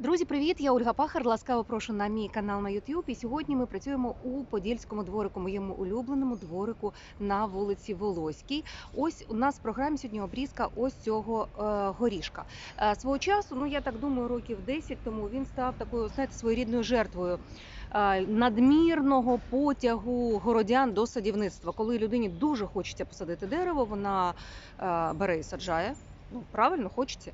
Друзі, привіт! Я Ольга Пахар. Ласкаво прошу на мій канал на YouTube. І сьогодні ми працюємо у Подільському дворику, моєму улюбленому дворику на вулиці Волоській. Ось у нас в програмі сьогодні обрізка ось цього е, горішка. Е, свого часу, ну я так думаю, років 10 тому він став такою знаєте, своєрідною жертвою. е, Надмірного потягу городян до садівництва, коли людині дуже хочеться посадити дерево, вона е, бере і саджає. Ну правильно, хочеться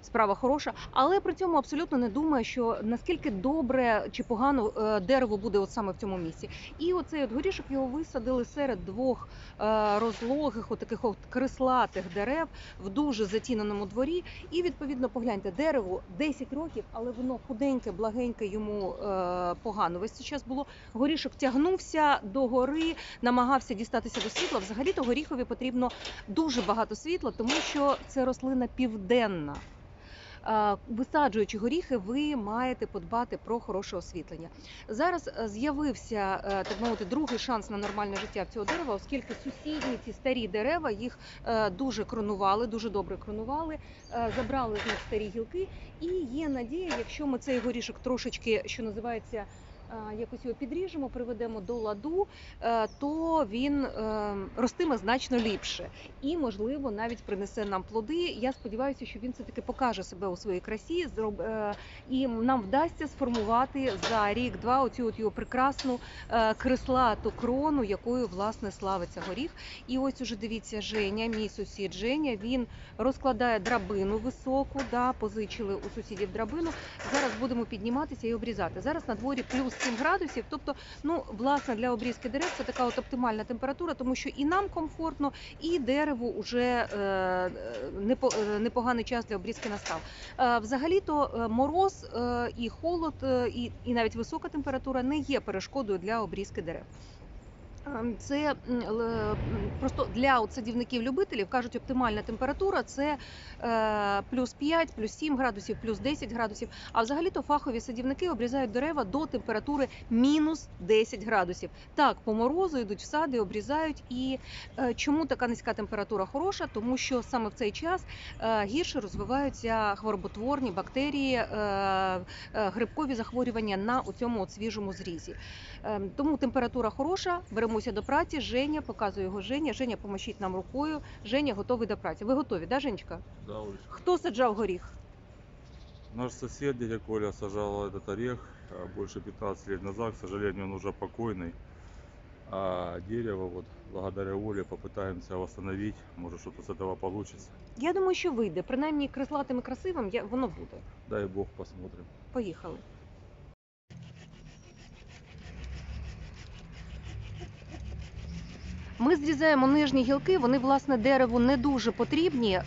справа хороша, але при цьому абсолютно не думає, що наскільки добре чи погано е, дерево буде от саме в цьому місці. І оцей от горішок його висадили серед двох е, розлогих, от таких от крислатих дерев в дуже затіненому дворі. І відповідно погляньте, дереву 10 років, але воно худеньке, благеньке, йому е, погано. Весь цей час було горішок тягнувся до гори, намагався дістатися до світла. Взагалі то горіхові потрібно дуже багато світла, тому що це рослина південна. Висаджуючи горіхи, ви маєте подбати про хороше освітлення. Зараз е, з'явився е, так мовити другий шанс на нормальне життя цього дерева, оскільки сусідні ці старі дерева їх е, дуже кронували, дуже добре кронували, забрали з них старі гілки. І є надія, якщо ми цей горішок трошечки, що називається. Е, Якось його підріжемо, приведемо до ладу, е, то він е, ростиме значно ліпше і, можливо, навіть принесе нам плоди. Я сподіваюся, що він все таки покаже себе у своїй красі. і нам вдасться сформувати за рік-два оцю от його прекрасну крислату крону, якою власне славиться горіх. І ось уже дивіться, Женя, мій сусід Женя, він розкладає драбину високу. Да, позичили у сусідів драбину. Зараз будемо підніматися і обрізати. Зараз на дворі плюс 7 градусів. Тобто, ну власне для обрізки дерев це така от оптимальна температура, тому що і нам комфортно, і дереву вже е, е, непоганий час для обрізки настав. Е, Взагалі-то мороз і холод, і навіть висока температура не є перешкодою для обрізки дерев. Ем, Це просто для садівників-любителів кажуть, оптимальна температура це е, плюс 5, плюс 7 градусів, плюс 10 градусів. А взагалі-то фахові садівники обрізають дерева до температури мінус 10 градусів. Так, по морозу йдуть в сади, обрізають. І е, чому така низька температура хороша? Тому що саме в цей час е, гірше розвиваються хвороботворні бактерії, грибкові захворювання на цьому свіжому зрізі. Ем, Тому температура хороша Беремося до праці. Женя показує його Женя. Женя, помощіть нам рукою. Женя готовий до праці. Ви готові, да, Женечка? Да, Олечка. Хто саджав горіх? Наш сосед, дядя Коля, сажал этот орех а, больше 15 лет назад. К сожалению, он уже покойный. А дерево, вот, благодаря Оле, попытаемся восстановить. Может, что-то с этого получится. Я думаю, що вийде. Принаймні крислатим і красивим я- воно буде. Дай Бог, посмотрим. Поїхали. Ми зрізаємо нижні гілки, вони, власне, дереву не дуже потрібні.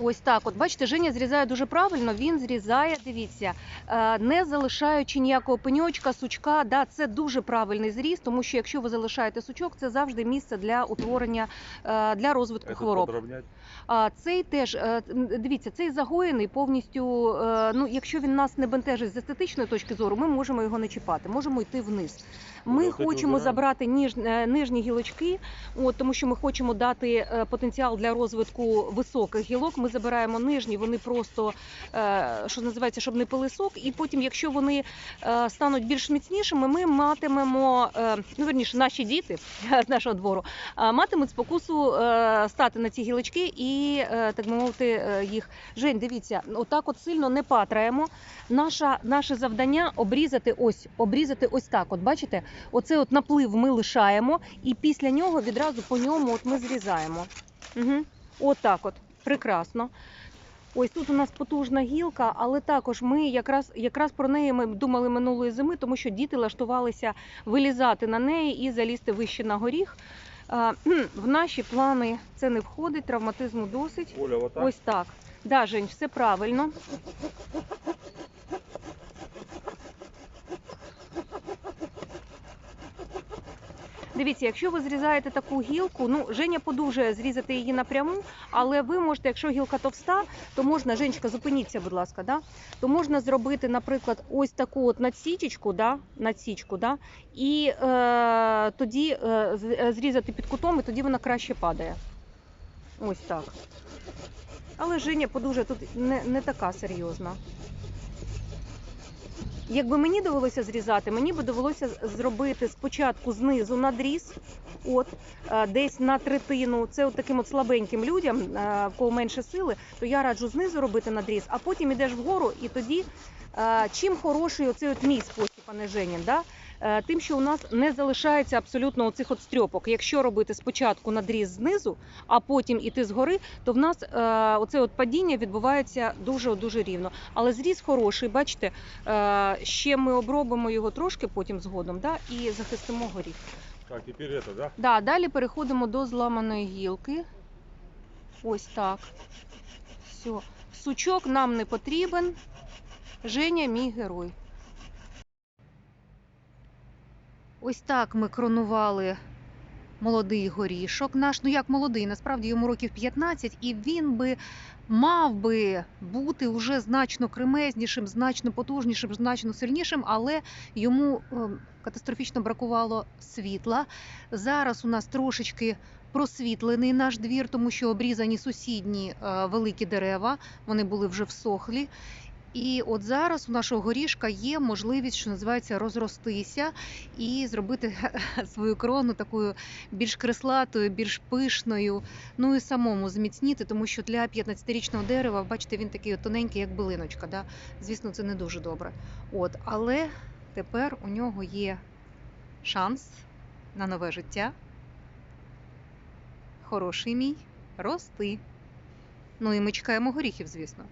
Ось так. От бачите, Женя зрізає дуже правильно. Він зрізає, дивіться, е, не залишаючи ніякого пеньочка, сучка. Да, це дуже правильний зріз, тому що якщо ви залишаєте сучок, це завжди місце для утворення е, для розвитку Этот хвороб. А цей теж е, дивіться, цей загоєний повністю. Ну, якщо він нас не бентежить з естетичної точки зору, ми можемо його не чіпати, можемо йти вниз. Ми Ну, хочемо забрати ніж, нижні гілочки, от тому що ми хочемо дати потенціал для розвитку високих гілок. Ми забираємо нижні, вони просто е, що називається, щоб не пилисок. І потім, якщо вони е, стануть більш міцнішими, ми матимемо е, ну верніше, наші діти з нашого двору матимуть спокусу стати на ці гілочки і так мовити їх. Жень, дивіться, отак от сильно не патраємо. Наша, наше завдання обрізати ось, обрізати ось так. От бачите, оце от наплив ми лишаємо, і після нього відразу по ньому от ми зрізаємо. Угу. Так от. Прекрасно. Ось тут у нас потужна гілка, але також ми якраз якраз про неї ми думали минулої зими, тому що діти лаштувалися вилізати на неї і залізти вище на горіх. А, В наші плани це не входить, травматизму досить. Оля, вот так? Ось так. Да, Жень, все правильно. Дивіться, якщо ви зрізаєте таку гілку, ну Женя подужає зрізати її напряму, але ви можете, якщо гілка товста, то можна, Женечка, зупиніться, будь ласка, да? то можна зробити, наприклад, ось таку от надсічечку, да? надсічку, да? і е, тоді е, е, зрізати під кутом, і тоді вона краще падає. Ось так. Але Женя подужа тут не, не така серйозна. Якби мені довелося зрізати, мені би довелося зробити спочатку знизу надріз, от е, десь на третину. Це от таким от слабеньким людям, е, в кого менше сили, то я раджу знизу робити надріз, а потім ідеш вгору, і тоді е, чим хороший оцей от мій спосіб, пане Женін, да? Е, тим, що у нас не залишається абсолютно оцих от стрьопок. Якщо робити спочатку надріз знизу, а потім іти згори, то в нас е, оце от падіння відбувається дуже дуже рівно. Але зріз хороший, бачите, е, ще ми обробимо його трошки потім згодом, да, і захистимо горіх. Так, теперь это, да? Да, далі переходимо до зламаної гілки. Ось так. Все. Сучок нам не потрібен. Женя мій герой. Ось так ми кронували молодий горішок наш. Ну як молодий, насправді йому років 15, і він би мав би бути вже значно кремезнішим, значно потужнішим, значно сильнішим, але йому ем, катастрофічно бракувало світла. Зараз у нас трошечки просвітлений наш двір, тому що обрізані сусідні е, великі дерева, вони були вже всохлі. І от зараз у нашого горішка є можливість, що називається, розростися і зробити свою крону такою більш креслатою, більш пишною. Ну і самому зміцніти, тому що для 15-річного дерева, бачите, він такий тоненький, як билиночка. Да? Звісно, це не дуже добре. От, але тепер у нього є шанс на нове життя. Хороший мій рости. Ну і ми чекаємо горіхів, звісно.